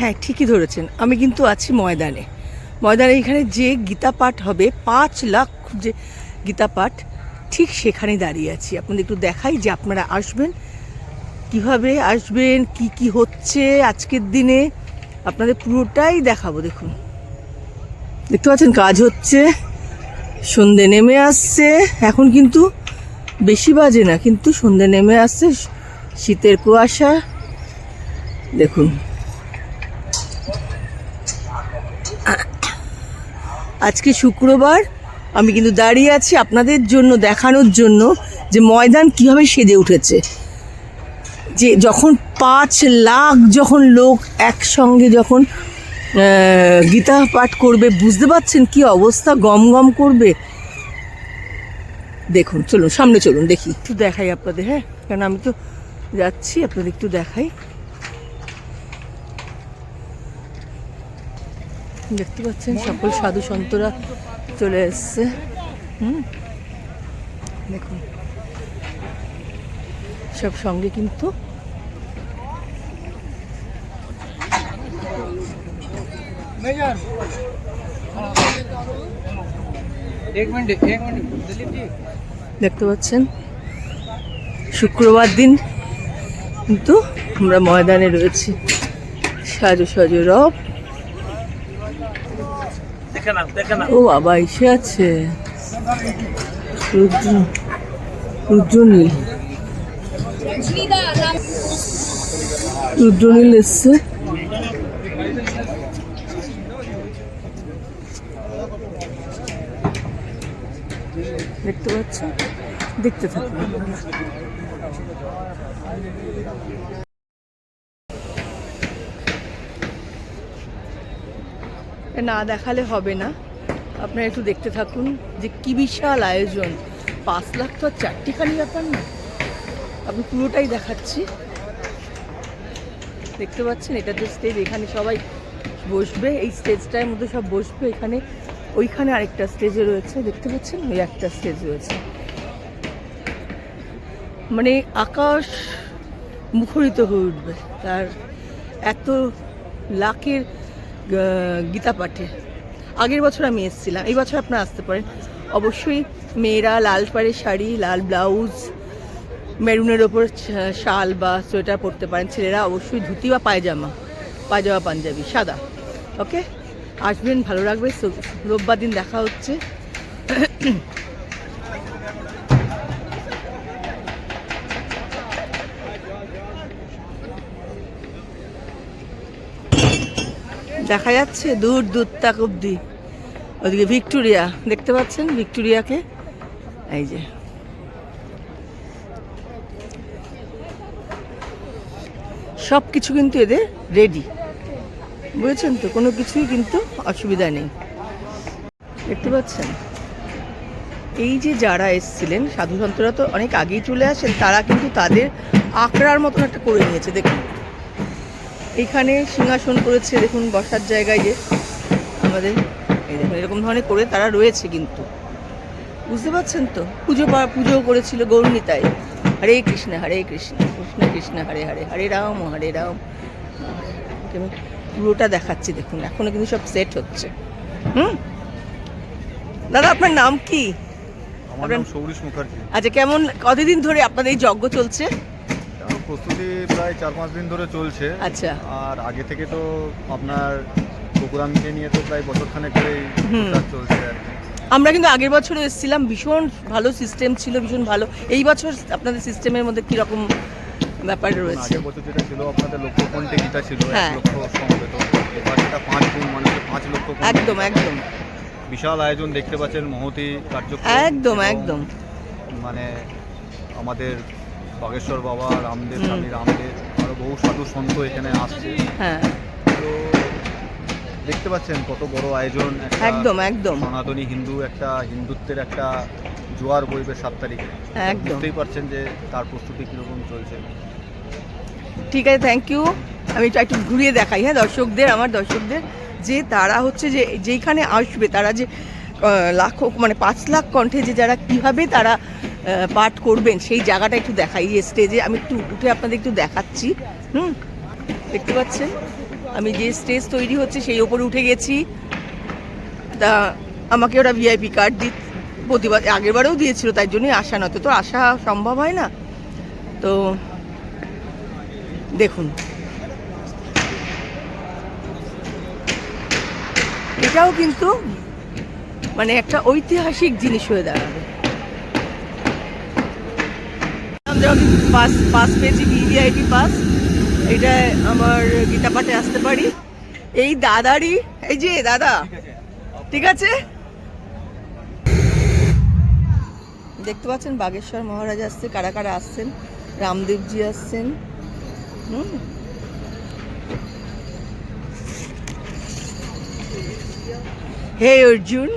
হ্যাঁ ঠিকই ধরেছেন। আমি কিন্তু আছি ময়দানে। ময়দানে এখানে যে গীতা পাঠ হবে, পাঁচ লাখ যে গীতা পাঠ ঠিক সেখানে দাঁড়িয়ে আছি। আপনাদের একটু দেখাই যে আপনারা আসবেন, কীভাবে আসবেন, কি কি হচ্ছে আজকের দিনে। আপনাদের পুরোটাই দেখাবো, দেখুন। দেখতে পাচ্ছেন, কাজ হচ্ছে, সন্ধে নেমে আসছে। এখন কিন্তু বেশি বাজে না, কিন্তু সন্ধে নেমে আসছে, শীতের কুয়াশা। দেখুন। আজকে শুক্রবার, আমি কিন্তু দাঁড়িয়ে আছি আপনাদের জন্য, দেখানোর জন্য যে ময়দান কীভাবে সেজে উঠেছে। যে যখন পাঁচ লাখ যখন লোক একসঙ্গে যখন গীতা পাঠ করবে, বুঝতে পারছেন কি অবস্থা? গম গম করবে? দেখুন, চলুন, সামনে চলুন, দেখি, একটু দেখাই আপনাদের হ্যাঁ? কারণ আমি তো যাচ্ছি, আপনাদের একটু দেখাই। দেখতে পাচ্ছেন সকল সাধু সন্তরা চলে এসছে। হুম? দেখুন। সব সঙ্গে কিন্তু দেখতে পাচ্ছেন শুক্রবার দিন কিন্তু আমরা ময়দানে রয়েছি। সাজু সাজু রব ও বাবা এসে আছে। রুদ্র রুদ্রনীল। রুদ্রনীল এসছে। দেখতে পাচ্ছেন দেখতে থাকুন এ না দেখালে হবে না। আপনারা একটু দেখতে থাকুন যে কি বিশাল আয়োজন। পাঁচ লাখ তো আর চারটিখানি ব্যাপার না। আমি পুরোটাই দেখাচ্ছি। দেখতে পাচ্ছেন, এটা যে স্টেজ এখানে সবাই বসবে। এই স্টেজটার মধ্যে সব বসবে। এখানে, ওইখানে আরেকটা স্টেজে রয়েছে। দেখতে পাচ্ছেন? ওই একটা স্টেজ রয়েছে। মানে আকাশ মুখরিত হয়ে উঠবে। তার এত লাখের গীতা পাঠে। আগের বছর আমি এসেছিলাম, এই বছর আপনারা আসতে পারেন। অবশ্যই মেয়েরা লাল পাড়ের শাড়ি, লাল ব্লাউজ, মেরুনের ওপর শাল বা সোয়েটার পরতে পারেন। ছেলেরা অবশ্যই ধুতি বা পায়জামা পায়জামা, পাঞ্জাবি, সাদা ওকে আসবেন, ভালো লাগবে। রোববার দিন দেখা হচ্ছে। দেখা যাচ্ছে? দূর দূর তাক অব্দি। ওদিকে ভিক্টোরিয়া, দেখতে পাচ্ছেন ভিক্টোরিয়াকে? এই যে। সব কিছু কিন্তু এদের রেডি বুঝেছেন তো? কোনো কিছুই কিন্তু অসুবিধা নেই। দেখতে পাচ্ছেন? এই যে যারা এসছিলেন সাধু সন্তরা তো অনেক আগেই চলে আসেন, তারা কিন্তু তাদের আঁকড়ার মতন একটা করে নিয়েছে, দেখুন। এখানে সিংহাসন করেছে দেখুন বসার জায়গায় যে আমাদের এই দেখুন এরকম ধরনের করে তারা রয়েছে কিন্তু। বুঝতে পারছেন তো? পুজো পুজো করেছিল গৌরনীতায় হরে কৃষ্ণ হরে কৃষ্ণ কৃষ্ণ কৃষ্ণ হরে হরে হরে রাম হরে রাম। পুরোটা দেখাচ্ছি দেখুন এখনও কিন্তু সব সেট হচ্ছে। হুম? দাদা আপনার নাম কি? আচ্ছা কেমন কতদিন ধরে আপনাদের এই যজ্ঞ চলছে? প্রস্তুতি প্রায় চার পাঁচ দিন ধরে চলছে। আচ্ছা। আর আগে থেকে তো আপনার প্রোগ্রামকে নিয়ে তো প্রায় বছরখানেক ধরেই প্রচার চলছে আর কি। আমরা কিন্তু আগের বছরে এসেছিলাম ভীষণ ভালো সিস্টেম ছিল ভীষণ ভালো। এই বছর আপনাদের সিস্টেমের মধ্যে কীরকম ব্যাপার রয়েছে? আগের বছর যেটা ছিল আপনাদের লক্ষ্য কণ্ঠে গীতা ছিল? এক হ্যাঁ। লক্ষ সমবেত। এবার সেটা পাঁচ গুণ মানে পাঁচ লক্ষ একদম একদম। বিশাল আয়োজন দেখতে পাচ্ছেন মহতি কার্যক্রম। একদম একদম। মানে আমাদের বাগেশ্বর বাবা রামদেব স্বামী রামদেব আরও বহু সাধু সন্ত এখানে আসছে। হ্যাঁ। তো দেখতে পাচ্ছেন কত বড় আয়োজন একদম একদম। সনাতনী হিন্দু একটা হিন্দুত্বের একটা জোয়ার বইবে সাত তারিখে। একদম। বুঝতেই পারছেন যে তার প্রস্তুতি কীরকম চলছে। ঠিক আছে থ্যাংক ইউ আমি একটু ঘুরিয়ে দেখাই হ্যাঁ দর্শকদের আমার দর্শকদের যে তারা হচ্ছে যে যেইখানে আসবে তারা যে লাখো মানে পাঁচ লাখ কণ্ঠে যে যারা কীভাবে তারা পাঠ করবেন, সেই জায়গাটা একটু দেখাই, এই স্টেজে আমি একটু উঠে আপনাদের একটু দেখাচ্ছি। হুম, দেখতে পাচ্ছেন? আমি যে স্টেজ তৈরি হচ্ছে সেই ওপরে উঠে গেছি। তা আমাকে ওরা ভিআইপি কার্ড দি, প্রতিবার, আগেরবারেও দিয়েছিল, তাই জন্যই আসা নয়তো তো আসা সম্ভব হয় না? তো দেখুন। এটাও কিন্তু মানে একটা ঐতিহাসিক জিনিস হয়ে দাঁড়াবে। আমরা পাস পাস পেয়েছি ভিভিআইপি পাস এটা আমার গীতা পাঠে আসতে পারি। এই দাদারই, এই যে, দাদা। ঠিক আছে? দেখতে পাচ্ছেন, বাগেশ্বর মহারাজ আসছে, কারা কারা আসছেন? রামদেবজি আসছেন। হুম? হে অর্জুন।